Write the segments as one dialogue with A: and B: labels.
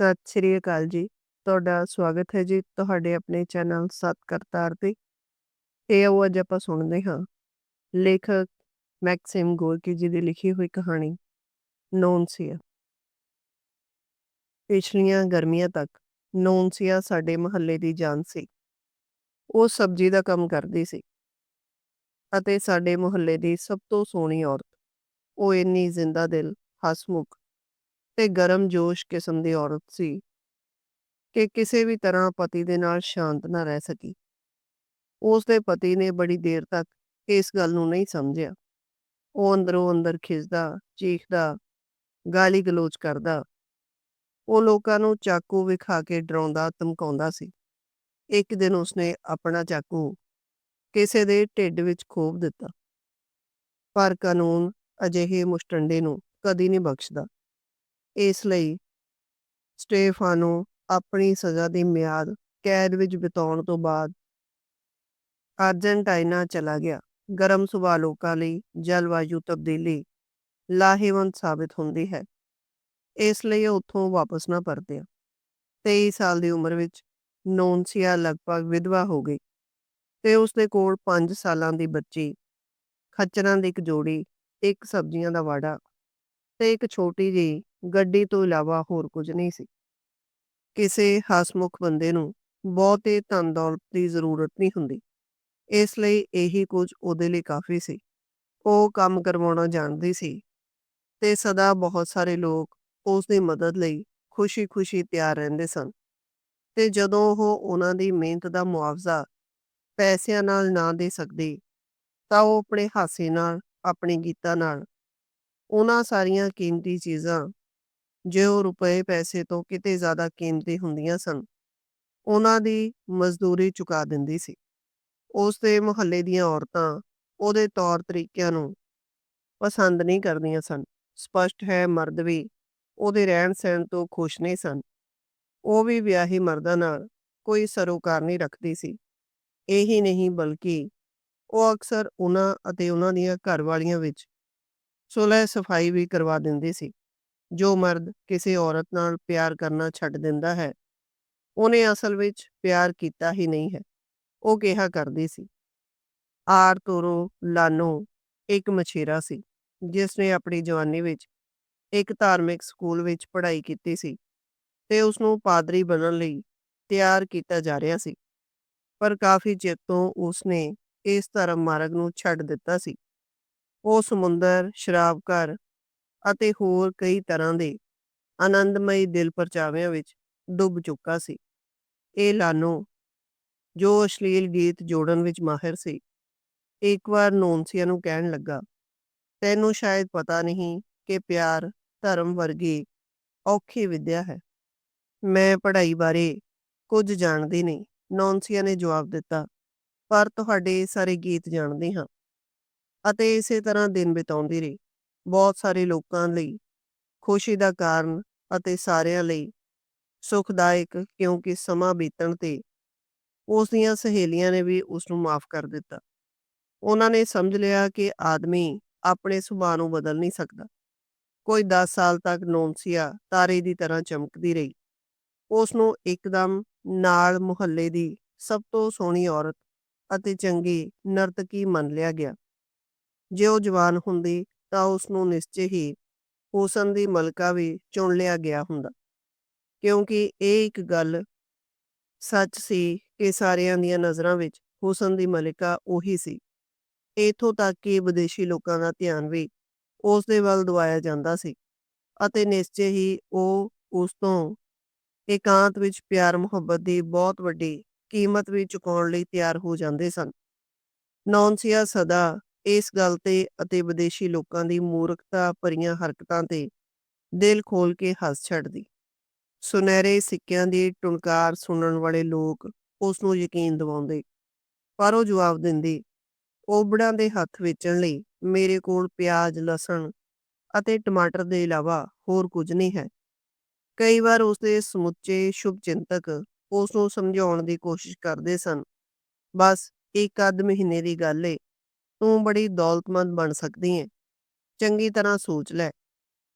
A: ਸਤਿ ਸ਼੍ਰੀ ਅਕਾਲ ਜੀ। ਤੁਹਾਡਾ ਸਵਾਗਤ ਹੈ ਜੀ ਤੁਹਾਡੇ ਆਪਣੇ ਚੈਨਲ ਸਤ ਕਰਤਾਰ ਤੇ। ਇਹ ਆਓ ਅੱਜ ਆਪਾਂ ਸੁਣਦੇ ਹਾਂ ਲੇਖਕ ਮੈਕਸਿਮ ਗੋਰਕੀ ਜੀ ਦੀ ਲਿਖੀ ਹੋਈ ਕਹਾਣੀ ਨੋਨਸੀਆ। ਪਿਛਲੀਆਂ ਗਰਮੀਆਂ ਤੱਕ ਨੋਨਸੀਆ ਸਾਡੇ ਮੁਹੱਲੇ ਦੀ ਜਾਨ ਸੀ। ਉਹ ਸਬਜ਼ੀ ਦਾ ਕੰਮ ਕਰਦੀ ਸੀ ਅਤੇ ਸਾਡੇ ਮੁਹੱਲੇ ਦੀ ਸਭ ਤੋਂ ਸੋਹਣੀ ਔਰਤ। ਉਹ ਇੰਨੀ ਜ਼ਿੰਦਾ ਦਿਲ, ਹਸਮੁਖ ਤੇ ਗਰਮ ਜੋਸ਼ ਕਿਸਮ ਦੀ ਔਰਤ ਸੀ ਕਿ ਕਿਸੇ ਵੀ ਤਰ੍ਹਾਂ ਪਤੀ ਦੇ ਨਾਲ ਸ਼ਾਂਤ ਨਾ ਰਹਿ ਸਕੀ। ਉਸ ਦੇ ਪਤੀ ਨੇ ਬੜੀ ਦੇਰ ਤੱਕ ਇਸ ਗੱਲ ਨੂੰ ਨਹੀਂ ਸਮਝਿਆ। ਉਹ ਅੰਦਰੋਂ ਅੰਦਰ ਖਿੱਚਦਾ, ਚੀਖਦਾ, ਗਾਲੀ ਗਲੋਚ ਕਰਦਾ। ਉਹ ਲੋਕਾਂ ਨੂੰ ਚਾਕੂ ਵਿਖਾ ਕੇ ਡਰਾਉਂਦਾ ਧਮਕਾਉਂਦਾ ਸੀ। ਇੱਕ ਦਿਨ ਉਸਨੇ ਆਪਣਾ ਚਾਕੂ ਕਿਸੇ ਦੇ ਢਿੱਡ ਵਿੱਚ ਖੋਬ ਦਿੱਤਾ। ਪਰ ਕਾਨੂੰਨ ਅਜਿਹੇ ਮੁਸ਼ਟੰਡੇ ਨੂੰ ਕਦੀ ਨਹੀਂ ਬਖਸ਼ਦਾ। ਇਸ ਲਈ ਸਟੇਫਾਨੋ ਆਪਣੀ ਸਜ਼ਾ ਦੀ ਮਿਆਦ ਕੈਦ ਵਿੱਚ ਬਿਤਾਉਣ ਤੋਂ ਬਾਅਦ ਅਰਜਨਟਾਈਨਾ ਚਲਾ ਗਿਆ। ਗਰਮ ਸੁਭਾਅ ਲੋਕਾਂ ਲਈ ਜਲਵਾਯੂ ਤਬਦੀਲੀ ਲਾਹੇਵੰਦ ਸਾਬਿਤ ਹੁੰਦੀ ਹੈ। ਇਸ ਲਈ ਉਹ ਉੱਥੋਂ ਵਾਪਸ ਨਾ ਪਰਤਿਆ। 23 ਸਾਲ ਦੀ ਉਮਰ ਵਿੱਚ ਨੋਨਸੀਆ ਲਗਭਗ ਵਿਧਵਾ ਹੋ ਗਈ ਤੇ ਉਸਦੇ ਕੋਲ 5 ਸਾਲਾਂ ਦੀ ਬੱਚੀ, ਖੱਚਰਾਂ ਦੀ ਇੱਕ ਜੋੜੀ, ਇੱਕ ਸਬਜ਼ੀਆਂ ਦਾ ਵਾੜਾ ਤੇ ਇੱਕ ਛੋਟੀ ਜਿਹੀ ਗੱਡੀ ਤੋਂ ਇਲਾਵਾ ਹੋਰ ਕੁਝ ਨਹੀਂ ਸੀ। ਕਿਸੇ ਹਸਮੁਖ ਬੰਦੇ ਨੂੰ ਬਹੁਤੇ ਧਨ ਦੌਲਤ ਦੀ ਜ਼ਰੂਰਤ ਨਹੀਂ ਹੁੰਦੀ। ਇਸ ਲਈ ਇਹੀ ਕੁਝ ਉਹਦੇ ਲਈ ਕਾਫੀ ਸੀ। ਉਹ ਕੰਮ ਕਰਵਾਉਣਾ ਜਾਣਦੀ ਸੀ ਤੇ ਸਦਾ ਬਹੁਤ ਸਾਰੇ ਲੋਕ ਉਸ ਦੀ ਮਦਦ ਲਈ ਖੁਸ਼ੀ-ਖੁਸ਼ੀ ਤਿਆਰ ਰਹਿੰਦੇ ਸਨ ਤੇ ਜਦੋਂ ਉਹ ਉਹਨਾਂ ਦੀ ਮਿਹਨਤ ਦਾ ਮੁਆਵਜ਼ਾ ਪੈਸਿਆਂ ਨਾਲ ਨਾ ਦੇ ਸਕਦੀ ਤਾਂ ਉਹ ਆਪਣੇ ਹਾਸੇ ਨਾਲ, ਆਪਣੀ ਗੀਤਾਂ ਨਾਲ ਉਹਨਾਂ ਸਾਰੀਆਂ ਕੀਮਤੀ ਚੀਜ਼ਾਂ ਜੋ ਰੁਪਏ ਪੈਸੇ ਤੋਂ ਕਿਤੇ ਜ਼ਿਆਦਾ ਕੀਮਤੀ ਹੁੰਦੀਆਂ ਸਨ, ਉਹਨਾਂ ਦੀ ਮਜ਼ਦੂਰੀ ਚੁਕਾ ਦਿੰਦੀ ਸੀ। ਉਸ ਦੇ ਮੁਹੱਲੇ ਦੀਆਂ ਔਰਤਾਂ ਉਹਦੇ ਤੌਰ ਤਰੀਕਿਆਂ ਨੂੰ ਪਸੰਦ ਨਹੀਂ ਕਰਦੀਆਂ ਸਨ। ਸਪਸ਼ਟ ਹੈ ਮਰਦ ਵੀ ਉਹਦੇ ਰਹਿਣ ਸਹਿਣ ਤੋਂ ਖੁਸ਼ ਨਹੀਂ ਸਨ। ਉਹ ਵੀ ਵਿਆਹੀ ਮਰਦਾਂ ਨਾਲ ਕੋਈ ਸਰੋਕਾਰ ਨਹੀਂ ਰੱਖਦੀ ਸੀ। ਇਹੀ ਨਹੀਂ ਬਲਕਿ ਉਹ ਅਕਸਰ ਉਹਨਾਂ ਅਤੇ ਉਹਨਾਂ ਦੀਆਂ ਘਰਵਾਲੀਆਂ ਵਿੱਚ ਸੁਲਹ ਸਫ਼ਾਈ ਵੀ ਕਰਵਾ ਦਿੰਦੀ ਸੀ। ਜੋ ਮਰਦ ਕਿਸੇ ਔਰਤ ਨਾਲ ਪਿਆਰ ਕਰਨਾ ਛੱਡ ਦਿੰਦਾ ਹੈ, ਉਹਨੇ ਅਸਲ ਵਿੱਚ ਪਿਆਰ ਕੀਤਾ ਹੀ ਨਹੀਂ ਹੈ। ਉਹ ਕਿਹਾ ਕਰਦੀ ਸੀ। ਆਰ ਤੋਰੋ ਲਾਨੋ ਇੱਕ ਮਛੇਰਾ ਸੀ ਜਿਸ ਨੇ ਆਪਣੀ ਜਵਾਨੀ ਵਿੱਚ ਇੱਕ ਧਾਰਮਿਕ ਸਕੂਲ ਵਿੱਚ ਪੜ੍ਹਾਈ ਕੀਤੀ ਸੀ ਤੇ ਉਸ ਨੂੰ ਪਾਦਰੀ ਬਣਨ ਲਈ ਤਿਆਰ ਕੀਤਾ ਜਾ ਰਿਹਾ ਸੀ। ਪਰ ਕਾਫੀ ਚਿਰ ਤੋਂ ਉਸ ਨੇ ਇਸ ਧਰਮ ਮਾਰਗ ਨੂੰ ਛੱਡ ਦਿੱਤਾ ਸੀ। ਉਹ ਸਮੁੰਦਰ, ਸ਼ਰਾਬ ਘਰ ਅਤੇ ਹੋਰ ਕਈ ਤਰ੍ਹਾਂ ਦੇ ਆਨੰਦਮਈ ਦਿਲ ਪਰਚਾਵਿਆਂ ਵਿੱਚ ਡੁੱਬ ਚੁੱਕਾ ਸੀ। ਇਹ ਲਾਨੋ ਜੋ ਅਸ਼ਲੀਲ ਗੀਤ ਜੋੜਨ ਵਿੱਚ ਮਾਹਿਰ ਸੀ, ਇੱਕ ਵਾਰ ਨੌਨਸੀਆ ਨੂੰ ਕਹਿਣ ਲੱਗਾ, ਤੈਨੂੰ ਸ਼ਾਇਦ ਪਤਾ ਨਹੀਂ ਕਿ ਪਿਆਰ ਧਰਮ ਵਰਗੀ ਔਖੀ ਵਿਦਿਆ ਹੈ। ਮੈਂ ਪੜ੍ਹਾਈ ਬਾਰੇ ਕੁਝ ਜਾਣਦੀ ਨਹੀਂ, ਨੌਨਸੀਆ ਨੇ ਜਵਾਬ ਦਿੱਤਾ, ਪਰ ਤੁਹਾਡੇ ਸਾਰੇ ਗੀਤ ਜਾਣਦੇ ਹਾਂ। ਅਤੇ ਇਸੇ ਤਰ੍ਹਾਂ ਦਿਨ ਬਿਤਾਉਂਦੀ ਰਹੀ। ਬਹੁਤ ਸਾਰੇ ਲੋਕਾਂ ਲਈ ਖੁਸ਼ੀ ਦਾ ਕਾਰਨ ਅਤੇ ਸਾਰਿਆਂ ਲਈ ਸੁਖਦਾਇਕ ਕਿਉਂਕਿ ਸਮਾਂ ਬੀਤਣ ਤੇ ਉਸ ਦੀਆਂ ਸਹੇਲੀਆਂ ਨੇ ਵੀ ਉਸ ਨੂੰ ਮਾਫ ਕਰ ਦਿੱਤਾ। ਉਹਨਾਂ ਨੇ ਸਮਝ ਲਿਆ ਕਿ ਆਦਮੀ ਆਪਣੇ ਸੁਭਾਅ ਨੂੰ ਬਦਲ ਨਹੀਂ ਸਕਦਾ। ਕੋਈ 10 ਸਾਲ ਤੱਕ ਨੋਨਸੀਆ ਤਾਰੇ ਦੀ ਤਰ੍ਹਾਂ ਚਮਕਦੀ ਰਹੀ। ਉਸ ਨੂੰ ਇੱਕਦਮ ਨਾਲ ਮੁਹੱਲੇ ਦੀ ਸਭ ਤੋਂ ਸੋਹਣੀ ਔਰਤ ਅਤੇ ਚੰਗੀ ਨਰਤਕੀ ਮੰਨ ਲਿਆ ਗਿਆ। ਜੇ ਉਹ ਜਵਾਨ ਹੁੰਦੀ ਤਾਂ ਉਸ ਨੂੰ ਨਿਸ਼ਚੇ ਹੀ ਹੁਸਨ ਦੀ ਮਲਕਾ ਵੀ ਚੁਣ ਲਿਆ ਗਿਆ ਹੁੰਦਾ। ਕਿਉਂਕਿ ਇਹ ਇੱਕ ਗੱਲ ਸੱਚ ਸੀ ਕਿ ਸਾਰਿਆਂ ਦੀਆਂ ਨਜ਼ਰਾਂ ਵਿੱਚ ਹੁਸਨ ਦੀ ਮਲਿਕਾ ਉਹੀ ਸੀ। ਇੱਥੋਂ ਤੱਕ ਕਿ ਵਿਦੇਸ਼ੀ ਲੋਕਾਂ ਦਾ ਧਿਆਨ ਵੀ ਉਸ ਦੇ ਵੱਲ ਦਵਾਇਆ ਜਾਂਦਾ ਸੀ ਅਤੇ ਨਿਸ਼ਚੇ ਹੀ ਉਹ ਉਸ ਤੋਂ ਇਕਾਂਤ ਵਿੱਚ ਪਿਆਰ, ਮੁਹੱਬਤ ਦੀ ਬਹੁਤ ਵੱਡੀ ਕੀਮਤ ਵੀ ਚੁਕਾਉਣ ਲਈ ਤਿਆਰ ਹੋ ਜਾਂਦੇ ਸਨ। ਨੌਨਸੀਆ ਸਦਾ ਇਸ ਗੱਲ ਤੇ ਅਤੇ ਵਿਦੇਸ਼ੀ ਲੋਕਾਂ ਦੀ ਮੂਰਖਤਾ ਭਰੀਆਂ ਹਰਕਤਾਂ ਤੇ ਦਿਲ ਖੋਲ ਕੇ ਹੱਸ ਛੱਡਦੀ। ਸੁਨਹਿਰੇ ਸਿੱਕਿਆਂ ਦੀ ਟੁਣਕਾਰ ਸੁਣਨ ਵਾਲੇ ਲੋਕ ਉਸ ਨੂੰ ਯਕੀਨ ਦਿਵਾਉਂਦੇ, ਪਰ ਉਹ ਜਵਾਬ ਦਿੰਦੀ, ਓਬੜਾਂ ਦੇ ਹੱਥ ਵੇਚਣ ਲਈ ਮੇਰੇ ਕੋਲ ਪਿਆਜ਼, ਲਸਣ ਅਤੇ ਟਮਾਟਰ ਦੇ ਇਲਾਵਾ ਹੋਰ ਕੁਝ ਨਹੀਂ ਹੈ। ਕਈ ਵਾਰ ਉਸਦੇ ਸਮੁੱਚੇ ਸ਼ੁਭਚਿੰਤਕ ਉਸ ਨੂੰ ਸਮਝਾਉਣ ਦੀ ਕੋਸ਼ਿਸ਼ ਕਰਦੇ ਸਨ, ਬਸ ਇੱਕ ਅੱਧ ਮਹੀਨੇ ਦੀ ਗੱਲ ਏ, ਤੂੰ ਬੜੀ ਦੌਲਤਮੰਦ ਬਣ ਸਕਦੀ ਹੈ ਚੰਗੀ ਤਰ੍ਹਾਂ ਸੋਚ ਲੈ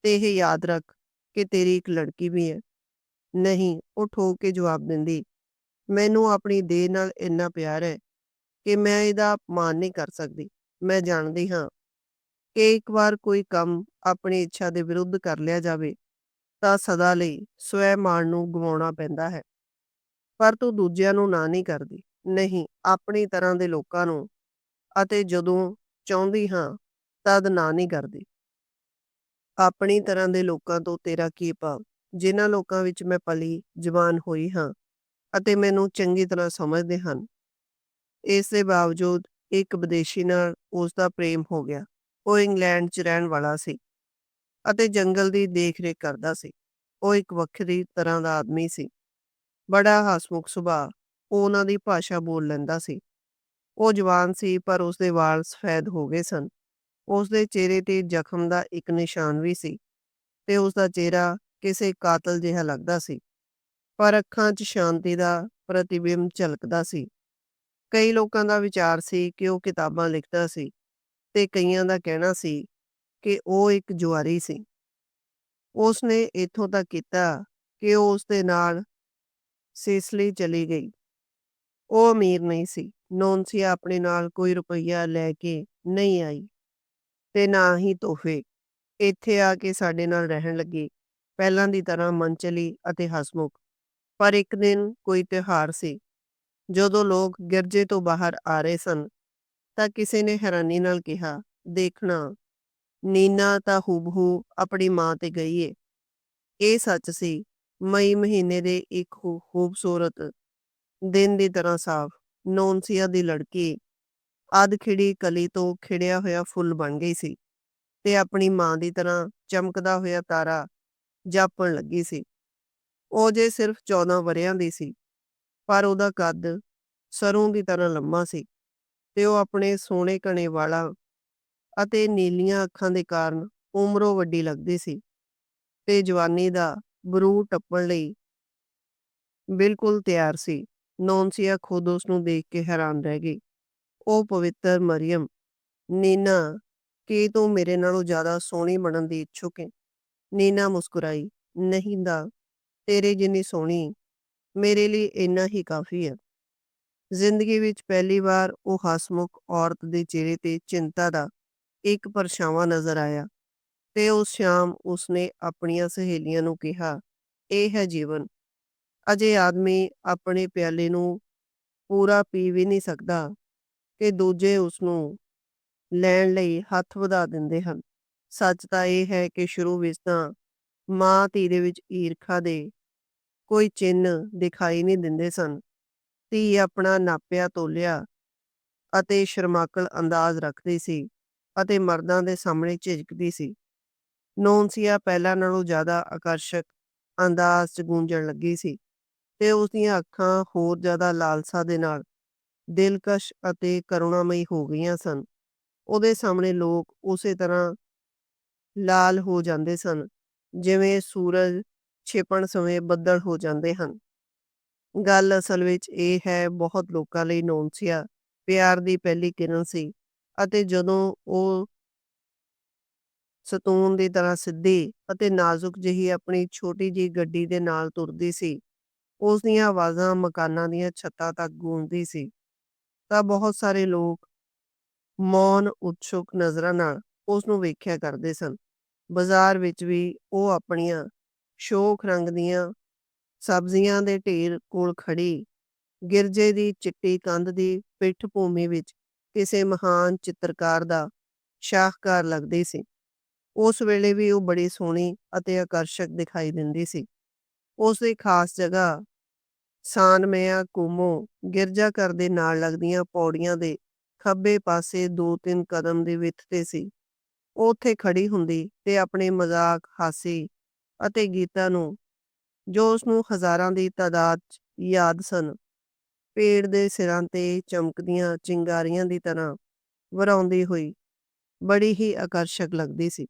A: ਤੇ ਇਹ ਯਾਦ ਰੱਖ ਕਿ ਤੇਰੀ ਇੱਕ ਲੜਕੀ ਵੀ ਹੈ। ਨਹੀਂ, ਉਹ ਠੋਕ ਕੇ ਜਵਾਬ ਦਿੰਦੀ, ਮੈਨੂੰ ਆਪਣੀ ਦੇਹ ਨਾਲ ਇੰਨਾ ਪਿਆਰ ਹੈ ਕਿ ਮੈਂ ਇਹਦਾ ਅਪਮਾਨ ਨਹੀਂ ਕਰ ਸਕਦੀ। ਮੈਂ ਜਾਣਦੀ ਹਾਂ ਕਿ ਇੱਕ ਵਾਰ ਕੋਈ ਕੰਮ ਆਪਣੀ ਇੱਛਾ ਦੇ ਵਿਰੁੱਧ ਕਰ ਲਿਆ ਜਾਵੇ ਤਾਂ ਸਦਾ ਲਈ ਸਵੈ ਮਾਣ ਨੂੰ ਗਵਾਉਣਾ ਪੈਂਦਾ ਹੈ। ਪਰ ਤੂੰ ਦੂਜਿਆਂ ਨੂੰ ਨਾ ਨਹੀਂ ਕਰਦੀ। ਨਹੀਂ, ਆਪਣੀ ਤਰ੍ਹਾਂ ਦੇ ਲੋਕਾਂ ਨੂੰ ਅਤੇ ਜਦੋਂ ਚਾਹੁੰਦੀ ਹਾਂ, ਤਦ ਨਾ ਨਹੀਂ ਕਰਦੀ। ਆਪਣੀ ਤਰ੍ਹਾਂ ਦੇ ਲੋਕਾਂ ਤੋਂ ਤੇਰਾ ਕੀ ਭਾਵ? ਜਿਨ੍ਹਾਂ ਲੋਕਾਂ ਵਿੱਚ ਮੈਂ ਪਲੀ ਜਵਾਨ ਹੋਈ ਹਾਂ ਅਤੇ ਮੈਨੂੰ ਚੰਗੀ ਤਰ੍ਹਾਂ ਸਮਝਦੇ ਹਨ। ਇਸ ਦੇ ਬਾਵਜੂਦ ਇੱਕ ਵਿਦੇਸ਼ੀ ਨਾਲ ਉਸ ਦਾ ਪ੍ਰੇਮ ਹੋ ਗਿਆ। ਉਹ ਇੰਗਲੈਂਡ 'ਚ ਰਹਿਣ ਵਾਲਾ ਸੀ ਅਤੇ ਜੰਗਲ ਦੀ ਦੇਖ-ਰੇਖ ਕਰਦਾ ਸੀ। ਉਹ ਇੱਕ ਵੱਖਰੀ ਤਰ੍ਹਾਂ ਦਾ ਆਦਮੀ ਸੀ। ਬੜਾ ਹਸਮੁਖ ਸੁਭਾਅ, ਉਹ ਉਹਨਾਂ ਦੀ ਭਾਸ਼ਾ ਬੋਲ ਲੈਂਦਾ ਸੀ। ਉਹ ਜਵਾਨ ਸੀ, ਪਰ ਉਸ ਦੇ ਵਾਲ ਸਫੈਦ ਹੋ ਗਏ ਸਨ। ਉਸ ਦੇ ਚਿਹਰੇ ਤੇ ਜ਼ਖਮ ਦਾ ਇੱਕ ਨਿਸ਼ਾਨ ਵੀ ਸੀ ਤੇ ਉਸ ਦਾ ਚਿਹਰਾ ਕਿਸੇ ਕਾਤਲ ਜਿਹਾ ਲੱਗਦਾ ਸੀ, ਪਰ ਅੱਖਾਂ 'ਚ ਸ਼ਾਂਤੀ ਦਾ ਪ੍ਰਤੀਬਿੰਬ ਝਲਕਦਾ ਸੀ। ਕਈ ਲੋਕਾਂ ਦਾ ਵਿਚਾਰ ਸੀ ਕਿ ਉਹ ਕਿਤਾਬਾਂ ਲਿਖਦਾ ਸੀ ਤੇ ਕਈਆਂ ਦਾ ਕਹਿਣਾ ਸੀ ਕਿ ਉਹ ਇੱਕ ਜੁਆਰੀ ਸੀ। ਉਸ ਨੇ ਇੱਥੋਂ ਤੱਕ ਕੀਤਾ ਕਿ ਉਹ ਉਸ ਦੇ ਨਾਲ ਸਿਸਲੀ ਚਲੀ ਗਈ। ਉਹ ਅਮੀਰ ਨਹੀਂ ਸੀ ਨੋਨਸੀਆ ਆਪਣੇ ਨਾਲ ਕੋਈ ਰੁਪਈਆ ਲੈ ਕੇ ਨਹੀਂ ਆਈ ਤੇ ਨਾ ਹੀ ਤੋਹਫੇ। ਇੱਥੇ ਆ ਕੇ ਸਾਡੇ ਨਾਲ ਰਹਿਣ ਲੱਗੀ, ਪਹਿਲਾਂ ਦੀ ਤਰ੍ਹਾਂ ਮਨਚਲੀ ਅਤੇ ਹਸਮੁਖ। ਪਰ ਇੱਕ ਦਿਨ ਕੋਈ ਤਿਉਹਾਰ ਸੀ, ਜਦੋਂ ਲੋਕ ਗਿਰਜੇ ਤੋਂ ਬਾਹਰ ਆ ਰਹੇ ਸਨ, ਤਾਂ ਕਿਸੇ ਨੇ ਹੈਰਾਨੀ ਨਾਲ ਕਿਹਾ, ਦੇਖਣਾ, ਨੀਨਾ ਤਾਂ ਹੂਬਹੂ ਆਪਣੀ ਮਾਂ ਤੇ ਗਈ ਏ। ਇਹ ਸੱਚ ਸੀ, ਮਈ ਮਹੀਨੇ ਦੇ ਇੱਕ ਖੂਬਸੂਰਤ ਦਿਨ ਦੀ ਤਰ੍ਹਾਂ ਸਾਫ਼, ਨੌਨਸੀਆ ਦੀ ਲੜਕੀ। ਅਧ ਖਿੜੀ ਕਲੀ ਤੋਂ ਖਿੜਿਆ ਹੋਇਆ ਫੁੱਲ ਬਣ ਗਈ ਸੀ ਤੇ ਆਪਣੀ ਮਾਂ ਦੀ ਤਰ੍ਹਾਂ ਚਮਕਦਾ ਹੋਇਆ ਤਾਰਾ ਜਾਪਣ ਲੱਗੀ ਸੀ। ਉਹ ਜੇ ਸਿਰਫ 14 ਵਰਿਆਂ ਦੀ ਸੀ, ਪਰ ਉਹਦਾ ਕੱਦ ਸਰੋਂ ਦੀ ਤਰ੍ਹਾਂ ਲੰਮਾ ਸੀ ਤੇ ਉਹ ਆਪਣੇ ਸੋਹਣੇ ਕਣੇ ਵਾਲਾ ਅਤੇ ਨੀਲੀਆਂ ਅੱਖਾਂ ਦੇ ਕਾਰਨ ਉਮਰੋਂ ਵੱਡੀ ਲੱਗਦੀ ਸੀ ਤੇ ਜਵਾਨੀ ਦਾ ਬਰੂ ਟੱਪਣ ਲਈ ਬਿਲਕੁਲ ਤਿਆਰ ਸੀ। ਨੌਨਸੀਆ ਖੁਦ ਉਸ ਨੂੰ ਦੇਖ ਕੇ ਹੈਰਾਨ ਰਹਿ ਗਈ। ਉਹ ਪਵਿੱਤਰ ਮਰੀਮ ਨੀਨਾ, ਕੀ ਤੂੰ ਮੇਰੇ ਨਾਲੋਂ ਜ਼ਿਆਦਾ ਸੋਹਣੀ ਬਣਨ ਦੀ ਇੱਛੁਕ ਹੈ ਨੀਨਾ ਮੁਸਕਰਾਈ, ਨਹੀਂ ਦਾ, ਤੇਰੇ ਜਿੰਨੀ ਸੋਹਣੀ, ਮੇਰੇ ਲਈ ਇੰਨਾ ਹੀ ਕਾਫੀ ਹੈ ਜ਼ਿੰਦਗੀ ਵਿੱਚ ਪਹਿਲੀ ਵਾਰ ਉਹ ਹਸਮੁਖ ਔਰਤ ਦੇ ਚਿਹਰੇ ਤੇ ਚਿੰਤਾ ਦਾ ਇੱਕ ਪਰਛਾਵਾਂ ਨਜ਼ਰ ਆਇਆ ਤੇ ਉਸ ਸ਼ਾਮ ਉਸਨੇ ਆਪਣੀਆਂ ਸਹੇਲੀਆਂ ਨੂੰ ਕਿਹਾ, ਇਹ ਹੈ ਜੀਵਨ ਅਜੇ ਆਦਮੀ ਆਪਣੇ ਪਿਆਲੇ ਨੂੰ ਪੂਰਾ ਪੀ ਵੀ ਨਹੀਂ ਸਕਦਾ ਕਿ ਦੂਜੇ ਉਸ ਨੂੰ ਲੈਣ ਲਈ ਹੱਥ ਵਧਾ ਦਿੰਦੇ ਹਨ। ਸੱਚ ਤਾਂ ਇਹ ਹੈ ਕਿ ਸ਼ੁਰੂ ਵਿੱਚ ਤਾਂ ਮਾਂ ਧੀ ਦੇ ਵਿੱਚ ਈਰਖਾ ਦੇ ਕੋਈ ਚਿੰਨ ਦਿਖਾਈ ਨਹੀਂ ਦਿੰਦੇ ਸਨ। ਧੀ ਆਪਣਾ ਨਾਪਿਆ ਤੋਲਿਆ ਅਤੇ ਸ਼ਰਮਾਕਲ ਅੰਦਾਜ਼ ਰੱਖਦੀ ਸੀ ਅਤੇ ਮਰਦਾਂ ਦੇ ਸਾਹਮਣੇ ਝਿਜਕਦੀ ਸੀ। ਨੌਨਸੀਆ ਪਹਿਲਾਂ ਨਾਲੋਂ ਜ਼ਿਆਦਾ ਆਕਰਸ਼ਕ ਅੰਦਾਜ਼ 'ਚ ਗੂੰਜਣ ਲੱਗੀ ਸੀ। ਤੇ ਉਸ ਦੀਆਂ ਅੱਖਾਂ ਹੋਰ ਜ਼ਿਆਦਾ ਲਾਲਸਾ ਦੇ ਨਾਲ ਦਿਲਕਸ਼ ਅਤੇ ਕਰੁਣਾਮਈ ਹੋ ਗਈਆਂ ਸਨ। ਉਹਦੇ ਸਾਹਮਣੇ ਲੋਕ ਉਸੇ ਤਰ੍ਹਾਂ ਲਾਲ ਹੋ ਜਾਂਦੇ ਸਨ, ਜਿਵੇਂ ਸੂਰਜ ਛਿਪਣ ਸਮੇਂ ਬੱਦਲ ਹੋ ਜਾਂਦੇ ਹਨ। ਗੱਲ ਅਸਲ ਵਿੱਚ ਇਹ ਹੈ, ਬਹੁਤ ਲੋਕਾਂ ਲਈ ਨੌਨਸੀਆ ਪਿਆਰ ਦੀ ਪਹਿਲੀ ਕਿਰਨ ਸੀ ਅਤੇ ਜਦੋਂ ਉਹ ਸਤੂਨ ਦੀ ਤਰ੍ਹਾਂ ਸਿੱਧੀ ਅਤੇ ਨਾਜ਼ੁਕ ਜਿਹੀ ਆਪਣੀ ਛੋਟੀ ਜਿਹੀ ਗੱਡੀ ਦੇ ਨਾਲ ਤੁਰਦੀ ਸੀ ਉਸ ਦੀਆਂ ਆਵਾਜ਼ਾਂ ਮਕਾਨਾਂ ਦੀਆਂ ਛੱਤਾਂ ਤੱਕ ਗੂੰਜਦੀ ਸੀ। ਤਾਂ ਬਹੁਤ ਸਾਰੇ ਲੋਕ ਮੌਨ ਉਤਸੁਕ ਨਜ਼ਰਾਂ ਨਾਲ ਉਸ ਨੂੰ ਵੇਖਿਆ ਕਰਦੇ ਸਨ। ਬਾਜ਼ਾਰ ਵਿੱਚ ਵੀ ਉਹ ਆਪਣੀਆਂ ਸ਼ੋਖ ਰੰਗ ਦੀਆਂ ਸਬਜ਼ੀਆਂ ਦੇ ਢੇਰ ਕੋਲ ਖੜੀ ਗਿਰਜੇ ਦੀ ਚਿੱਟੀ ਕੰਧ ਦੀ ਪਿੱਠ ਭੂਮੀ ਵਿੱਚ ਕਿਸੇ ਮਹਾਨ ਚਿੱਤਰਕਾਰ ਦਾ ਸ਼ਾਹਕਾਰ ਲੱਗਦੀ ਸੀ। ਉਸ ਵੇਲੇ ਵੀ ਉਹ ਬੜੀ ਸੋਹਣੀ ਅਤੇ ਆਕਰਸ਼ਕ ਦਿਖਾਈ ਦਿੰਦੀ ਸੀ। ਉਸ ਦੀ ਖਾਸ ਜਗ੍ਹਾ ਸਾਨਮਿਆ ਕੁਮੋ ਗਿਰਜਾ ਘਰ ਦੇ ਨਾਲ ਲੱਗਦੀਆਂ ਪੌੜੀਆਂ ਦੇ ਖੱਬੇ ਪਾਸੇ ਦੋ ਤਿੰਨ ਕਦਮ ਦੀ ਵਿੱਥ ਤੇ ਸੀ। ਉਹ ਉੱਥੇ ਖੜੀ ਹੁੰਦੀ ਤੇ ਆਪਣੇ ਮਜ਼ਾਕ, ਹਾਸੀ ਅਤੇ ਗੀਤਾਂ ਨੂੰ, ਜੋ ਉਸ ਨੂੰ ਹਜ਼ਾਰਾਂ ਦੀ ਤਾਦਾਦ 'ਚ ਯਾਦ ਸਨ, ਪੇੜ ਦੇ ਸਿਰਾਂ ਤੇ ਚਮਕਦੀਆਂ ਚਿੰਗਾਰੀਆਂ ਦੀ ਤਰ੍ਹਾਂ ਵਰਾਉਂਦੀ ਹੋਈ ਬੜੀ ਹੀ ਆਕਰਸ਼ਕ ਲੱਗਦੀ ਸੀ।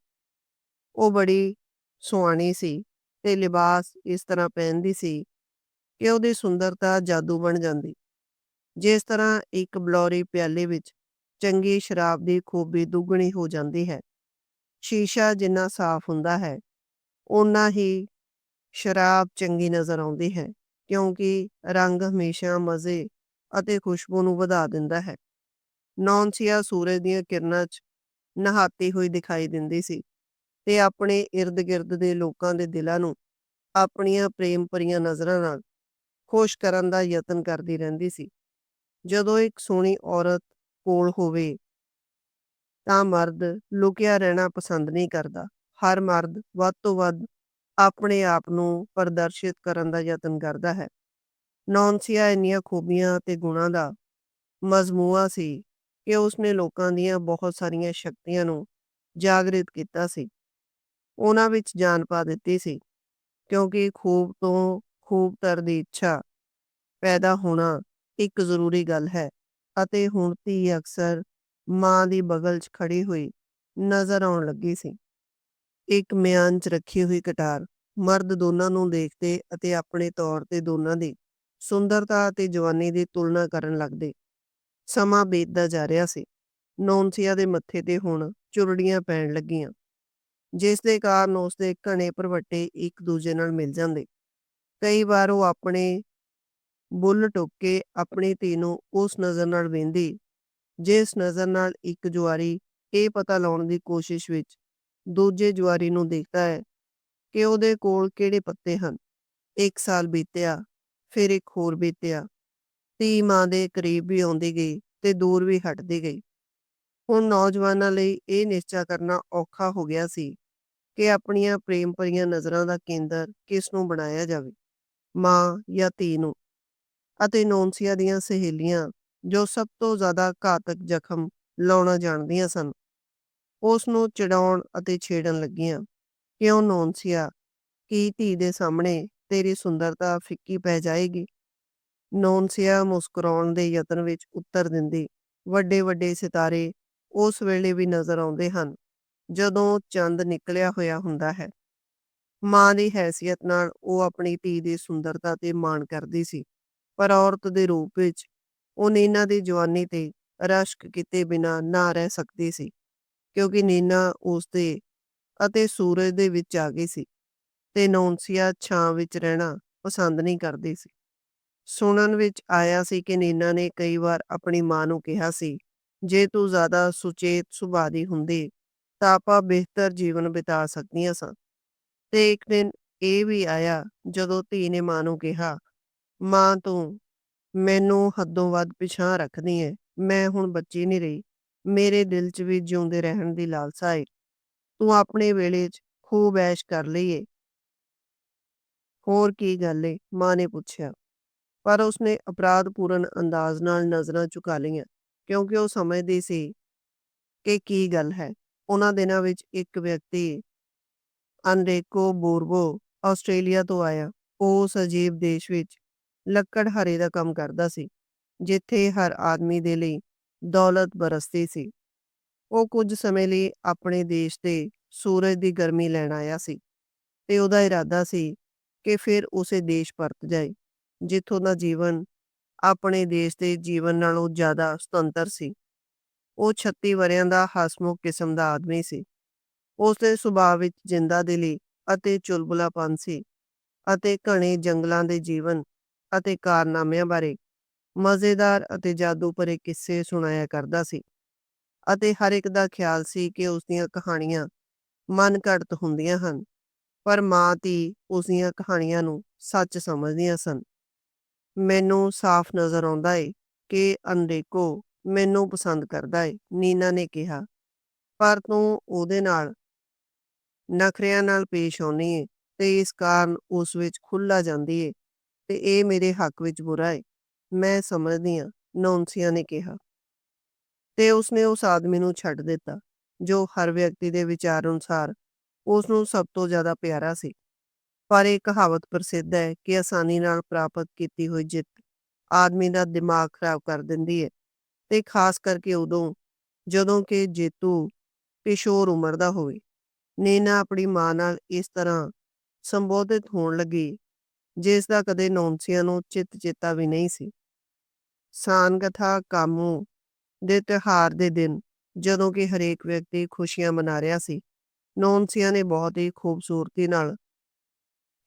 A: ਉਹ ਬੜੀ ਸੁਹਾਣੀ ਸੀ ਤੇ ਲਿਬਾਸ ਇਸ ਤਰ੍ਹਾਂ ਪਹਿਨਦੀ ਸੀ ਕਿ ਉਹਦੀ ਸੁੰਦਰਤਾ ਜਾਦੂ ਬਣ ਜਾਂਦੀ। ਜਿਸ ਤਰ੍ਹਾਂ ਇੱਕ ਬਲੌਰੀ ਪਿਆਲੇ ਵਿੱਚ ਚੰਗੀ ਸ਼ਰਾਬ ਦੀ ਖੂਬੀ ਦੁੱਗਣੀ ਹੋ ਜਾਂਦੀ ਹੈ, ਸ਼ੀਸ਼ਾ ਜਿੰਨਾ ਸਾਫ਼ ਹੁੰਦਾ ਹੈ, ਓਨਾ ਹੀ ਸ਼ਰਾਬ ਚੰਗੀ ਨਜ਼ਰ ਆਉਂਦੀ ਹੈ, ਕਿਉਂਕਿ ਰੰਗ ਹਮੇਸ਼ਾ ਮਜ਼ੇ ਅਤੇ ਖੁਸ਼ਬੂ ਨੂੰ ਵਧਾ ਦਿੰਦਾ ਹੈ। ਨੌਨਸੀਆ ਸੂਰਜ ਦੀਆਂ ਕਿਰਨਾਂ 'ਚ ਨਹਾਤੀ ਹੋਈ ਦਿਖਾਈ ਦਿੰਦੀ ਸੀ ਤੇ ਆਪਣੇ ਇਰਦ-ਗਿਰਦ ਦੇ ਲੋਕਾਂ ਦੇ ਦਿਲਾਂ ਨੂੰ ਆਪਣੀਆਂ ਪ੍ਰੇਮ ਭਰੀਆਂ ਨਜ਼ਰਾਂ ਨਾਲ ਖੁਸ਼ ਕਰਨ ਦਾ ਯਤਨ ਕਰਦੀ ਰਹਿੰਦੀ ਸੀ। ਜਦੋਂ ਇੱਕ ਸੋਹਣੀ ਔਰਤ ਕੋਲ ਹੋਵੇ ਤਾਂ ਮਰਦ ਲੁਕਿਆ ਰਹਿਣਾ ਪਸੰਦ ਨਹੀਂ ਕਰਦਾ। ਹਰ ਮਰਦ ਵੱਧ ਤੋਂ ਵੱਧ ਆਪਣੇ ਆਪ ਨੂੰ ਪ੍ਰਦਰਸ਼ਿਤ ਕਰਨ ਦਾ ਯਤਨ ਕਰਦਾ ਹੈ। ਨੌਨਸੀਆ ਇੰਨੀਆਂ ਖੂਬੀਆਂ ਤੇ ਗੁਣਾਂ ਦਾ ਮਜਮੂਆ ਸੀ ਕਿ ਉਸਨੇ ਲੋਕਾਂ ਦੀਆਂ ਬਹੁਤ ਸਾਰੀਆਂ ਸ਼ਕਤੀਆਂ ਨੂੰ ਜਾਗਰਿਤ ਕੀਤਾ ਸੀ। ਉਹਨਾਂ ਵਿੱਚ ਜਾਨ ਪਾ ਦਿੱਤੀ ਸੀ ਕਿਉਂਕਿ ਖੂਬ ਤੋਂ ਖੂਬਤਰ ਦੀ ਇੱਛਾ ਪੈਦਾ ਹੋਣਾ ਇੱਕ ਜ਼ਰੂਰੀ ਗੱਲ ਹੈ ਅਤੇ ਹੁਣ ਧੀ ਅਕਸਰ ਮਾਂ ਦੀ ਬਗਲ 'ਚ ਖੜੀ ਹੋਈ ਨਜ਼ਰ ਆਉਣ ਲੱਗੀ ਸੀ। ਇੱਕ ਮਿਆਨ 'ਚ ਰੱਖੀ ਹੋਈ ਕਟਾਰ ਮਰਦ ਦੋਨਾਂ ਨੂੰ ਦੇਖਦੇ ਅਤੇ ਆਪਣੇ ਤੌਰ ਤੇ ਦੋਨਾਂ ਦੀ ਸੁੰਦਰਤਾ ਅਤੇ ਜਵਾਨੀ ਦੀ ਤੁਲਨਾ ਕਰਨ ਲੱਗਦੇ। ਸਮਾਂ ਬੀਤਦਾ ਜਾ ਰਿਹਾ ਸੀ। ਨੌਨਸੀਆ ਦੇ ਮੱਥੇ ਤੇ ਹੁਣ ਚੁਰੜੀਆਂ ਪੈਣ ਲੱਗੀਆਂ। ਜਿਸ ਦੇ ਕਾਰਨ ਉਸ ਦੇ ਘਣੇ ਭਰਵੱਟੇ ਇੱਕ ਦੂਜੇ ਨਾਲ ਮਿਲ ਜਾਂਦੇ। ਕਈ ਵਾਰ ਉਹ ਆਪਣੇ ਬੁੱਲ ਟੁੱਕ ਕੇ ਆਪਣੀ ਧੀ ਨੂੰ ਉਸ ਨਜ਼ਰ ਨਾਲ ਵੇਂਦੀ, ਜਿਸ ਨਜ਼ਰ ਨਾਲ ਇੱਕ ਜੁਆਰੀ ਇਹ ਪਤਾ ਲਾਉਣ ਦੀ ਕੋਸ਼ਿਸ਼ ਵਿੱਚ ਦੂਜੇ ਜੁਆਰੀ ਨੂੰ ਦੇਖਦਾ ਹੈ ਕਿ ਉਹਦੇ ਕੋਲ ਕਿਹੜੇ ਪੱਤੇ ਹਨ। ਇੱਕ ਸਾਲ ਬੀਤਿਆ, ਫਿਰ ਇੱਕ ਹੋਰ ਬੀਤਿਆ। ਧੀ ਮਾਂ ਦੇ ਕਰੀਬ ਵੀ ਆਉਂਦੀ ਗਈ ਤੇ ਦੂਰ ਵੀ ਹਟਦੀ ਗਈ। ਹੁਣ ਨੌਜਵਾਨਾਂ ਲਈ ਇਹ ਨਿਸ਼ਚਾ ਕਰਨਾ ਔਖਾ ਹੋ ਗਿਆ ਸੀ ਕਿ ਆਪਣੀਆਂ ਪ੍ਰੇਮ ਭਰੀਆਂ ਨਜ਼ਰਾਂ ਦਾ ਕੇਂਦਰ ਕਿਸ ਨੂੰ ਬਣਾਇਆ ਜਾਵੇ। ਮਾਂ ਜਾਂ ਧੀ ਨੂੰ ਅਤੇ ਨੌਨਸੀਆ ਦੀਆਂ ਸਹੇਲੀਆਂ ਜੋ ਸਭ ਤੋਂ ਜ਼ਿਆਦਾ ਘਾਤਕ ਜ਼ਖਮ ਲਾਉਣਾ ਜਾਣਦੀਆਂ ਸਨ। ਉਸ ਨੂੰ ਚਿੜਾਉਣ ਅਤੇ ਛੇੜਨ ਲੱਗੀਆਂ। ਕਿਉਂ ਨੌਨਸੀਆ? ਕੀ ਧੀ ਦੇ ਸਾਹਮਣੇ ਤੇਰੀ ਸੁੰਦਰਤਾ ਫਿੱਕੀ ਪੈ ਜਾਏਗੀ? ਨੌਨਸੀਆ ਮੁਸਕਰਾਉਣ ਦੇ ਯਤਨ ਵਿੱਚ ਉੱਤਰ ਦਿੰਦੀ। ਵੱਡੇ ਵੱਡੇ ਸਿਤਾਰੇ ਉਸ ਵੇਲੇ ਵੀ ਨਜ਼ਰ ਆਉਂਦੇ ਹਨ, ਜਦੋਂ ਚੰਦ ਨਿਕਲਿਆ ਹੋਇਆ ਹੁੰਦਾ ਹੈ। ਮਾਂ ਦੀ ਹੈਸੀਅਤ ਨਾਲ ਉਹ ਆਪਣੀ ਧੀ ਦੀ ਸੁੰਦਰਤਾ ਤੇ ਮਾਣ ਕਰਦੀ ਸੀ, ਪਰ ਔਰਤ ਦੇ ਰੂਪ ਵਿੱਚ ਉਹ ਨੀਨਾ ਦੀ ਜਵਾਨੀ ਤੇ ਰਸ਼ਕ ਕੀਤੇ ਬਿਨਾ ਨਾ ਰਹਿ ਸਕਦੀ ਸੀ, ਕਿਉਂਕਿ ਨੀਨਾ ਉਸ ਦੇ ਅਤੇ ਸੂਰਜ ਦੇ ਵਿੱਚ ਆ ਗਈ ਸੀ ਤੇ ਨੌਨਸੀਆ ਛਾਂ ਵਿੱਚ ਰਹਿਣਾ ਪਸੰਦ ਨਹੀਂ ਕਰਦੀ ਸੀ। ਸੁਣਨ ਵਿੱਚ ਆਇਆ ਸੀ ਕਿ ਨੀਨਾ ਨੇ ਕਈ ਵਾਰ ਆਪਣੀ ਮਾਂ ਨੂੰ ਕਿਹਾ ਸੀ, ਜੇ ਤੂੰ ਜ਼ਿਆਦਾ ਸੁਚੇਤ ਸੁਭਾਅ ਦੀ ਹੁੰਦੀ ਤਾਂ ਆਪਾਂ ਬਿਹਤਰ ਜੀਵਨ ਬਿਤਾ ਸਕਦੀਆਂ ਸਾਂ। ਤੇ ਇੱਕ ਦਿਨ ਇਹ ਵੀ ਆਇਆ, ਜਦੋਂ ਧੀ ਨੇ ਮਾਂ ਨੂੰ ਕਿਹਾ, ਮਾਂ ਤੂੰ ਮੈਨੂੰ ਹੱਦੋਂ ਵੱਧ ਪਿਛਾਂ ਰੱਖਦੀ ਏ, ਮੈਂ ਹੁਣ ਬੱਚੀ ਨਹੀਂ ਰਹੀ, ਮੇਰੇ ਦਿਲ 'ਚ ਵੀ ਜਿਉਂਦੇ ਰਹਿਣ ਦੀ ਲਾਲਸਾ ਏ, ਤੂੰ ਆਪਣੇ ਵੇਲੇ 'ਚ ਖੂਬ ਐਸ਼ ਕਰ ਲਈਏ ਹੋਰ ਕੀ ਗੱਲ ਏ, ਮਾਂ ਨੇ ਪੁੱਛਿਆ। ਪਰ ਉਸਨੇ ਅਪਰਾਧਪੂਰਨ ਅੰਦਾਜ਼ ਨਾਲ ਨਜ਼ਰਾਂ ਝੁਕਾ ਲਈਆਂ, ਕਿਉਂਕਿ ਉਹ ਸਮਝਦੀ ਸੀ ਕਿ ਕੀ ਗੱਲ ਹੈ, ਉਹਨਾਂ ਦਿਨਾਂ ਵਿੱਚ ਇੱਕ ਵਿਅਕਤੀ ਅਨਰੇਕੋ ਬੋਰਬੋ, ਆਸਟ੍ਰੇਲੀਆ ਤੋਂ ਆਇਆ। ਉਹ ਉਸ ਦੇਸ਼ ਵਿੱਚ ਲੱਕੜ ਹਰੇ ਦਾ ਕੰਮ ਕਰਦਾ ਸੀ, ਜਿੱਥੇ ਹਰ ਆਦਮੀ ਦੇ ਲਈ ਦੌਲਤ ਬਰਸਤੀ ਸੀ। ਉਹ ਕੁਝ ਸਮੇਂ ਲਈ ਆਪਣੇ ਦੇਸ਼ ਦੇ ਸੂਰਜ ਦੀ ਗਰਮੀ ਲੈਣ ਆਇਆ ਸੀ ਤੇ ਉਹਦਾ ਇਰਾਦਾ ਸੀ ਕਿ ਫਿਰ ਉਸੇ ਦੇਸ਼ ਪਰਤ ਜਾਏ, ਜਿੱਥੋਂ ਦਾ ਜੀਵਨ ਆਪਣੇ ਦੇਸ਼ ਦੇ ਜੀਵਨ ਨਾਲੋਂ ਜ਼ਿਆਦਾ ਸੁਤੰਤਰ ਸੀ। ਉਹ 36 ਵਰਿਆਂ ਦਾ ਹਸਮੁਖ ਕਿਸਮ ਦਾ ਆਦਮੀ ਸੀ। ਉਸ ਦੇ ਸੁਭਾਅ ਵਿੱਚ ਜਿੰਦਾ ਦਿਲੀ ਅਤੇ ਚੁਲਬੁਲਾਪਨ ਸੀ ਅਤੇ ਘਣੇ ਜੰਗਲਾਂ ਦੇ ਜੀਵਨ ਅਤੇ ਕਾਰਨਾਮਿਆਂ ਬਾਰੇ ਮਜ਼ੇਦਾਰ ਅਤੇ ਜਾਦੂ ਭਰੇ ਕਿੱਸੇ ਸੁਣਾਇਆ ਕਰਦਾ ਸੀ ਅਤੇ ਹਰ ਇੱਕ ਦਾ ਖਿਆਲ ਸੀ ਕਿ ਉਸ ਦੀਆਂ ਕਹਾਣੀਆਂ ਮਨ ਘੜਤ ਹੁੰਦੀਆਂ ਹਨ, ਪਰ ਮਾਂ ਧੀ ਉਸ ਦੀਆਂ ਕਹਾਣੀਆਂ ਨੂੰ ਸੱਚ ਸਮਝਦੀਆਂ ਸਨ। ਮੈਨੂੰ ਸਾਫ਼ ਨਜ਼ਰ ਆਉਂਦਾ ਏ ਕਿ ਅਨਰੇਕੋ ਮੈਨੂੰ ਪਸੰਦ ਕਰਦਾ ਏ, ਨੀਨਾ ਨੇ ਕਿਹਾ। ਪਰ ਤੂੰ ਉਹਦੇ ਨਾਲ ਨਖਰਿਆਂ ਨਾਲ ਪੇਸ਼ ਆਉਣੀ ਏ ਤੇ ਇਸ ਕਾਰਨ ਉਸ ਵਿੱਚ ਖੁੱਲਾ ਜਾਂਦੀ ਹੈ ਤੇ ਇਹ ਮੇਰੇ ਹੱਕ ਵਿੱਚ ਬੁਰਾ ਹੈ ਮੈਂ ਸਮਝਦੀ ਹਾਂ ਨੌਨਸੀਆ ਨੇ ਕਿਹਾ। ਤੇ ਉਸਨੇ ਉਸ ਆਦਮੀ ਨੂੰ ਛੱਡ ਦਿੱਤਾ, ਜੋ ਹਰ ਵਿਅਕਤੀ ਦੇ ਵਿਚਾਰ ਅਨੁਸਾਰ ਉਸ ਨੂੰ ਸਭ ਤੋਂ ਜ਼ਿਆਦਾ ਪਿਆਰਾ ਸੀ। ਪਰ ਇਹ ਕਹਾਵਤ ਪ੍ਰਸਿੱਧ ਹੈ ਕਿ ਆਸਾਨੀ ਨਾਲ ਪ੍ਰਾਪਤ ਕੀਤੀ ਹੋਈ ਜਿੱਤ ਆਦਮੀ ਦਾ ਦਿਮਾਗ ਖਰਾਬ ਕਰ ਦਿੰਦੀ ਹੈ ਤੇ ਖਾਸ ਕਰਕੇ ਉਦੋਂ, ਜਦੋਂ ਕਿ ਜੇਤੂ ਕਿਸ਼ੋਰ ਉਮਰ ਦਾ ਹੋਵੇ। ਨੈਨਾ ਆਪਣੀ ਮਾਂ ਨਾਲ ਇਸ ਤਰ੍ਹਾਂ ਸੰਬੋਧਿਤ ਹੋਣ ਲੱਗੀ, ਜਿਸ ਦਾ ਕਦੇ ਨੌਨਸੀਆ ਨੂੰ ਚਿੱਤ ਚੇਤਾ ਵੀ ਨਹੀਂ ਸੀ। ਸਾਨਗਥਾ ਕਾਮੂ ਦੇ ਤਿਉਹਾਰ ਦੇ ਦਿਨ ਜਦੋਂ ਕਿ ਹਰੇਕ ਵਿਅਕਤੀ ਖੁਸ਼ੀਆਂ ਮਨਾ ਰਿਹਾ ਸੀ ਨੌਨਸੀਆ ਨੇ ਬਹੁਤ ਹੀ ਖੂਬਸੂਰਤੀ ਨਾਲ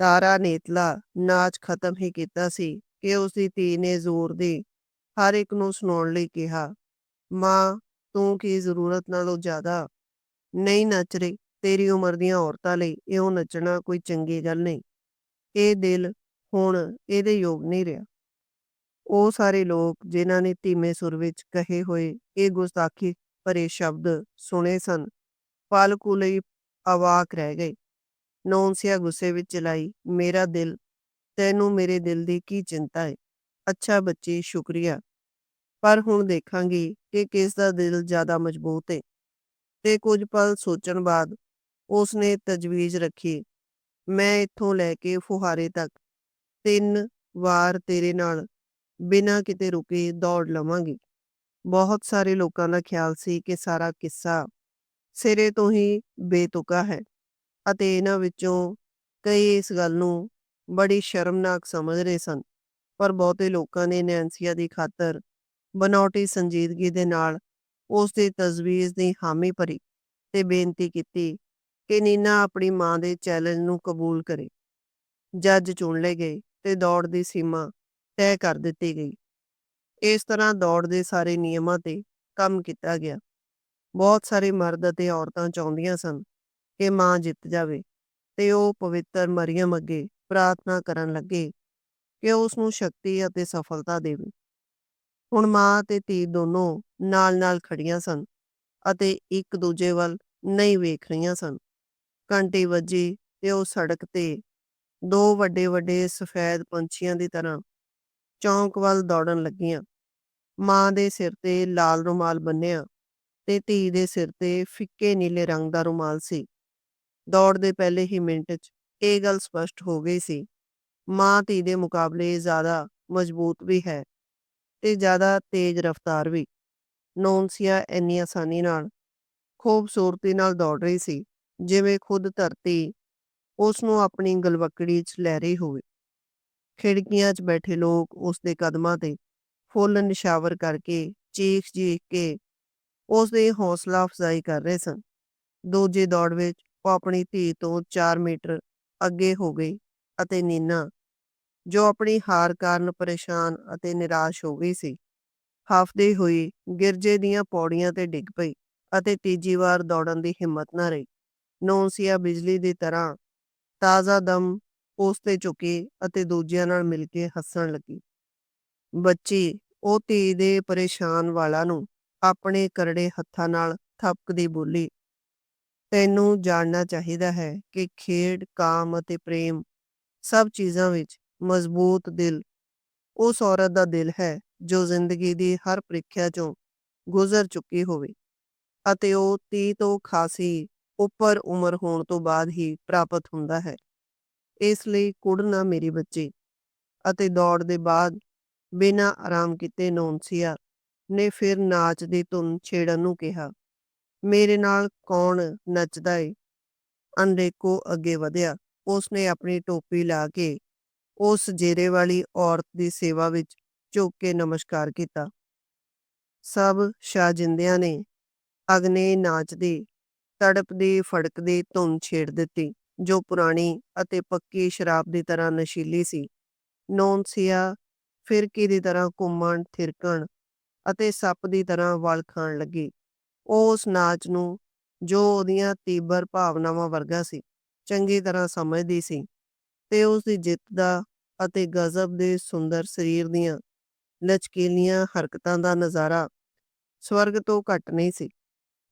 A: ਤਾਰਾ ਨੇਤਲਾ ਨਾਚ ਖਤਮ ਹੀ ਕੀਤਾ ਸੀ ਕਿ ਉਸ ਦੀ ਧੀ ਨੇ ਜ਼ੋਰ ਦੀ ਹਰ ਇੱਕ ਨੂੰ ਸੁਣਾਉਣ ਲਈ ਕਿਹਾ, ਮਾਂ, ਤੂੰ ਕੀ ਜ਼ਰੂਰਤ ਨਾਲੋਂ ਜ਼ਿਆਦਾ ਨਹੀਂ ਨੱਚ ਰਹੀ? ਤੇਰੀ ਉਮਰ ਦੀਆਂ ਔਰਤਾਂ ਲਈ ਇਉਂ ਨੱਚਣਾ ਕੋਈ ਚੰਗੀ ਗੱਲ ਨਹੀਂ। ਇਹ ਦਿਲ ਹੁਣ ਇਹਦੇ ਯੋਗ ਨਹੀਂ ਰਿਹਾ। ਉਹ ਸਾਰੇ ਲੋਕ ਜਿਨ੍ਹਾਂ ਨੇ ਧੀਮੇ ਸੁਰ ਵਿੱਚ ਕਹੇ ਹੋਏ ਇਹ ਗੁਸਤਾਖੀ ਭਰੇ ਸ਼ਬਦ ਸੁਣੇ ਸਨ ਪਲ ਲਈ ਅਵਾਕ ਰਹਿ ਗਏ। ਨੌਂਸਿਆ ਗੁੱਸੇ ਵਿੱਚ ਚਲਾਈ, ਮੇਰਾ ਦਿਲ, ਤੈਨੂੰ ਮੇਰੇ ਦਿਲ ਦੀ ਕੀ ਚਿੰਤਾ ਹੈ ਅੱਛਾ ਬੱਚੀ, ਸ਼ੁਕਰੀਆ। ਪਰ ਹੁਣ ਦੇਖਾਂਗੀ ਕਿ ਕਿਸ ਦਾ ਦਿਲ ਜ਼ਿਆਦਾ ਮਜ਼ਬੂਤ ਹੈ ਤੇ ਕੁਝ ਪਲ ਸੋਚਣ ਬਾਅਦ ਉਸਨੇ ਤਜਵੀਜ਼ ਰੱਖੀ, ਮੈਂ ਇੱਥੋਂ ਲੈ ਕੇ ਫੁਹਾਰੇ ਤੱਕ ਤਿੰਨ ਵਾਰ ਤੇਰੇ ਨਾਲ ਬਿਨਾਂ ਕਿਤੇ ਰੁਕੇ ਦੌੜ ਲਵਾਂਗੀ। ਬਹੁਤ ਸਾਰੇ ਲੋਕਾਂ ਦਾ ਖਿਆਲ ਸੀ ਕਿ ਸਾਰਾ ਕਿੱਸਾ ਸਿਰੇ ਤੋਂ ਹੀ ਬੇਤੁਕਾ ਹੈ ਅਤੇ ਇਹਨਾਂ ਵਿੱਚੋਂ ਕਈ ਇਸ ਗੱਲ ਨੂੰ ਬੜੀ ਸ਼ਰਮਨਾਕ ਸਮਝ ਰਹੇ ਸਨ, ਪਰ ਬਹੁਤੇ ਲੋਕਾਂ ਨੇ ਨੈਂਸੀਆ ਦੀ ਖਾਤਰ ਬਨੌਟੀ ਸੰਜੀਦਗੀ ਦੇ ਨਾਲ ਉਸ ਦੀ ਤਜਵੀਜ਼ ਦੀ ਹਾਮੀ ਭਰੀ ਤੇ ਬੇਨਤੀ ਕੀਤੀ ਕਿ ਨੀਨਾ ਆਪਣੀ ਮਾਂ ਦੇ ਚੈਲੰਜ ਨੂੰ ਕਬੂਲ ਕਰੇ। ਜੱਜ ਚੁਣ ਲਏ ਗਏ ਤੇ ਦੌੜ ਦੀ ਸੀਮਾ ਤੈਅ ਕਰ ਦਿੱਤੀ ਗਈ। ਇਸ ਤਰ੍ਹਾਂ ਦੌੜ ਦੇ ਸਾਰੇ ਨਿਯਮਾਂ ਤੇ ਕੰਮ ਕੀਤਾ ਗਿਆ। ਬਹੁਤ ਸਾਰੇ ਮਰਦ ਅਤੇ ਔਰਤਾਂ ਚਾਹੁੰਦੀਆਂ ਸਨ ਕਿ ਮਾਂ ਜਿੱਤ ਜਾਵੇ ਤੇ ਉਹ ਪਵਿੱਤਰ ਮਰੀਮ ਅੱਗੇ ਪ੍ਰਾਰਥਨਾ ਕਰਨ ਲੱਗੇ ਕਿ ਉਸ ਨੂੰ ਸ਼ਕਤੀ ਅਤੇ ਸਫਲਤਾ ਦੇਵੇ। ਹੁਣ ਮਾਂ ਤੇ ਧੀ ਦੋਨੋਂ ਨਾਲ-ਨਾਲ ਖੜੀਆਂ ਸਨ ਅਤੇ ਇੱਕ ਦੂਜੇ ਵੱਲ ਨਹੀਂ ਵੇਖ ਰਹੀਆਂ ਸਨ। ਘੰਟੀ ਵੱਜੀ ਤੇ ਉਹ ਸੜਕ ਤੇ ਦੋ ਵੱਡੇ-ਵੱਡੇ ਸਫੈਦ ਪੰਛੀਆਂ ਦੀ ਤਰ੍ਹਾਂ ਚੌਂਕ ਵੱਲ ਦੌੜਨ ਲੱਗੀਆਂ। ਮਾਂ ਦੇ ਸਿਰ ਤੇ ਲਾਲ ਰੁਮਾਲ ਬੰਨਿਆ ਤੇ ਧੀ ਦੇ ਸਿਰ ਤੇ ਫਿੱਕੇ ਨੀਲੇ ਰੰਗ ਦਾ ਰੁਮਾਲ ਸੀ। ਦੌੜ ਦੇ ਪਹਿਲੇ ਹੀ ਮਿੰਟ 'ਚ ਇਹ ਗੱਲ ਸਪਸ਼ਟ ਹੋ ਗਈ ਸੀ, ਮਾਂ ਧੀ ਦੇ ਮੁਕਾਬਲੇ ਜ਼ਿਆਦਾ ਮਜ਼ਬੂਤ ਵੀ ਹੈ ਤੇ ਜ਼ਿਆਦਾ ਤੇਜ਼ ਰਫ਼ਤਾਰ ਵੀ। ਨੌਨਸੀਆ ਇੰਨੀ ਆਸਾਨੀ ਨਾਲ ਖੂਬਸੂਰਤੀ ਨਾਲ ਦੌੜ ਰਹੀ ਸੀ ਜਿਵੇਂ ਖੁਦ ਧਰਤੀ ਉਸ ਨੂੰ ਆਪਣੀ ਗਲਵਕੜੀ 'ਚ ਲੈ ਰਹੀ ਹੋਵੇ। ਖਿੜਕੀਆਂ 'ਚ ਬੈਠੇ ਲੋਕ ਉਸ ਦੇ ਕਦਮਾਂ ਤੇ ਫੁੱਲ ਨਿਸ਼ਾਵਰ ਕਰਕੇ ਚੀਖ ਚੀਖ ਕੇ ਉਸ ਦੀ ਹੌਸਲਾ ਅਫਜ਼ਾਈ ਕਰ ਰਹੇ ਸਨ। ਦੂਜੇ ਦੌੜ ਵਿੱਚ ਉਹ ਆਪਣੀ ਧੀ ਤੋਂ 4 ਮੀਟਰ ਅੱਗੇ ਹੋ ਗਈ ਅਤੇ ਨੀਨਾ, ਜੋ ਆਪਣੀ ਹਾਰ ਕਾਰਨ ਪਰੇਸ਼ਾਨ ਅਤੇ ਨਿਰਾਸ਼ ਹੋ ਗਈ ਸੀ ਹਾਫਦੀ ਹੋਈ ਗਿਰਜੇ ਦੀਆਂ ਪੌੜੀਆਂ ਤੇ ਡਿੱਗ ਪਈ ਅਤੇ ਤੀਜੀ ਵਾਰ ਦੌੜਨ ਦੀ ਹਿੰਮਤ ਨਾ ਰਹੀ। ਨੌਂਸੀਆ ਬਿਜਲੀ ਦੀ ਤਰ੍ਹਾਂ ਤਾਜ਼ਾ ਦਮ ਉਸ ਤੇ ਝੁਕੀ ਅਤੇ ਦੂਜਿਆਂ ਨਾਲ ਮਿਲ ਕੇ ਹੱਸਣ ਲੱਗੀ। ਬੱਚੀ, ਉਹ ਧੀ ਦੇ ਪਰੇਸ਼ਾਨ ਵਾਲਾਂ ਨੂੰ ਆਪਣੇ ਕਰੜੇ ਹੱਥਾਂ ਨਾਲ ਥਪਕਦੀ ਬੋਲੀ, ਤੈਨੂੰ ਜਾਣਨਾ ਚਾਹੀਦਾ ਹੈ ਕਿ ਖੇਡ, ਕਾਮ ਅਤੇ ਪ੍ਰੇਮ ਸਭ ਚੀਜ਼ਾਂ ਵਿੱਚ ਮਜ਼ਬੂਤ ਦਿਲ ਉਸ ਔਰਤ ਦਾ ਦਿਲ ਹੈ ਜੋ ਜ਼ਿੰਦਗੀ ਦੀ ਹਰ ਪ੍ਰੀਖਿਆ ਚੋਂ ਗੁਜ਼ਰ ਚੁੱਕੀ ਹੋਵੇ ਅਤੇ ਉਹ 30 ਤੋਂ ਖਾਸੀ ਉੱਪਰ ਉਮਰ ਹੋਣ ਤੋਂ ਬਾਅਦ ਹੀ ਪ੍ਰਾਪਤ ਹੁੰਦਾ ਹੈ। ਇਸ ਲਈ ਕੁੜਨਾ ਮੇਰੀ ਬੱਚੀ ਅਤੇ ਦੌੜ ਦੇ ਬਾਅਦ ਬਿਨਾਂ ਆਰਾਮ ਕੀਤੇ ਨੌਂਸੀਆ ਨੇ ਫਿਰ ਨਾਚ ਦੀ ਧੁਨ ਛੇੜਨ ਨੂੰ ਕਿਹਾ। ਮੇਰੇ ਨਾਲ ਕੌਣ ਨੱਚਦਾ ਏ? ਅਨਰੇਕੋ ਅੱਗੇ ਵਧਿਆ। ਉਸਨੇ ਆਪਣੀ ਟੋਪੀ ਲਾ ਕੇ ਉਸ ਜੇਰੇ ਵਾਲੀ ਔਰਤ ਦੀ ਸੇਵਾ ਵਿੱਚ ਝੁੱਕ ਕੇ ਨਮਸਕਾਰ ਕੀਤਾ। ਸਭ ਸ਼ਾਹਜਿੰਦਿਆਂ ਨੇ ਅਗਨੇ ਨਾਚਦੀ ਤੜਪਦੀ ਫੜਕਦੀ ਧੁਨ ਛੇੜ ਦਿੱਤੀ, ਜੋ ਪੁਰਾਣੀ ਅਤੇ ਪੱਕੀ ਸ਼ਰਾਬ ਦੀ ਤਰ੍ਹਾਂ ਨਸ਼ੀਲੀ ਸੀ। ਨੌਂਸੀਆ ਫਿਰਕੀ ਦੀ ਤਰ੍ਹਾਂ ਘੁੰਮਣ, ਥਿਰਕਣ ਅਤੇ ਸੱਪ ਦੀ ਤਰ੍ਹਾਂ ਵਲ ਖਾਣ ਲੱਗੀ। ਉਹ ਉਸ ਨਾਚ ਨੂੰ, ਜੋ ਉਹਦੀਆਂ ਤੀਬਰ ਭਾਵਨਾਵਾਂ ਵਰਗਾ ਸੀ, ਚੰਗੀ ਤਰ੍ਹਾਂ ਸਮਝਦੀ ਸੀ ਤੇ ਉਸ ਦੀ ਜਿੱਤ ਦਾ ਅਤੇ ਗਜ਼ਬ ਦੇ ਸੁੰਦਰ ਸਰੀਰ ਦੀਆਂ ਲਚਕੀਲੀਆਂ ਹਰਕਤਾਂ ਦਾ ਨਜ਼ਾਰਾ ਸਵਰਗ ਤੋਂ ਘੱਟ ਨਹੀਂ ਸੀ।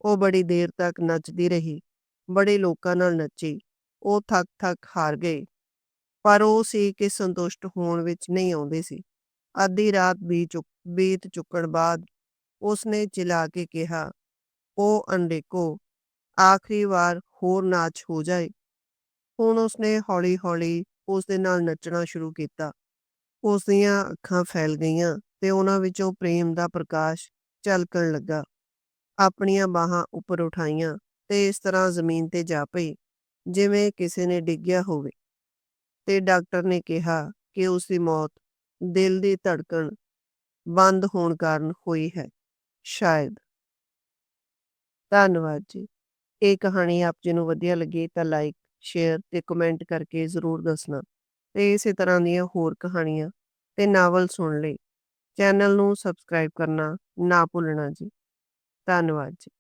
A: ਉਹ ਬੜੀ ਦੇਰ ਤੱਕ ਨੱਚਦੀ ਰਹੀ, ਬੜੇ ਲੋਕਾਂ ਨਾਲ ਨੱਚੀ, ਉਹ ਥੱਕ ਥੱਕ ਹਾਰ ਗਏ ਪਰ ਉਹ ਸੀ ਕਿ ਸੰਤੁਸ਼ਟ ਹੋਣ ਵਿੱਚ ਨਹੀਂ ਆਉਂਦੇ ਸੀ। ਅੱਧੀ ਰਾਤ ਬੀਤ ਚੁੱਕ, ਬੀਤ ਚੁੱਕਣ ਬਾਅਦ ਉਸਨੇ ਚਿਲਾ ਕੇ ਕਿਹਾ, ਉਹ ਅੰਡੇਕੋ ਆਖਰੀ ਵਾਰ ਹੋਰ ਨਾਚ ਹੋ ਜਾਏ। ਹੁਣ ਉਸਨੇ ਹੌਲੀ-ਹੌਲੀ ਉਸ ਦੇ ਨਾਲ ਨੱਚਣਾ ਸ਼ੁਰੂ ਕੀਤਾ। ਉਸ ਦੀਆਂ ਅੱਖਾਂ ਫੈਲ ਗਈਆਂ ਤੇ ਉਹਨਾਂ ਵਿੱਚੋਂ ਪ੍ਰੇਮ ਦਾ ਪ੍ਰਕਾਸ਼ ਝਲਕਣ ਲੱਗਾ। ਆਪਣੀਆਂ ਬਾਹਾਂ ਉੱਪਰ ਉਠਾਈਆਂ ਤੇ ਇਸ ਤਰ੍ਹਾਂ ਜ਼ਮੀਨ ਤੇ ਜਾ ਪਈ, ਜਿਵੇਂ ਕਿਸੇ ਨੇ ਡਿੱਗਿਆ ਹੋਵੇ। ਤੇ ਡਾਕਟਰ ਨੇ ਕਿਹਾ ਕਿ ਉਸ ਦੀ ਮੌਤ ਦਿਲ ਦੀ ਧੜਕਣ ਬੰਦ ਹੋਣ ਕਾਰਨ ਹੋਈ ਹੈ, ਸ਼ਾਇਦ। ਧੰਨਵਾਦ ਜੀ। ਇਹ ਕਹਾਣੀ ਆਪ ਜੀ ਨੂੰ ਵਧੀਆ ਲੱਗੀ ਤਾਂ ਲਾਈਕ, ਸ਼ੇਅਰ ਤੇ ਕਮੈਂਟ ਕਰਕੇ ਜ਼ਰੂਰ ਦੱਸਣਾ। ਤੇ ਇਸੇ ਤਰ੍ਹਾਂ ਦੀਆਂ ਹੋਰ ਕਹਾਣੀਆਂ ਤੇ ਨਾਵਲ ਸੁਣ ਲਈ ਚੈਨਲ ਨੂੰ ਸਬਸਕ੍ਰਾਈਬ ਕਰਨਾ ਨਾ ਭੁੱਲਣਾ ਜੀ। ਧੰਨਵਾਦ ਜੀ।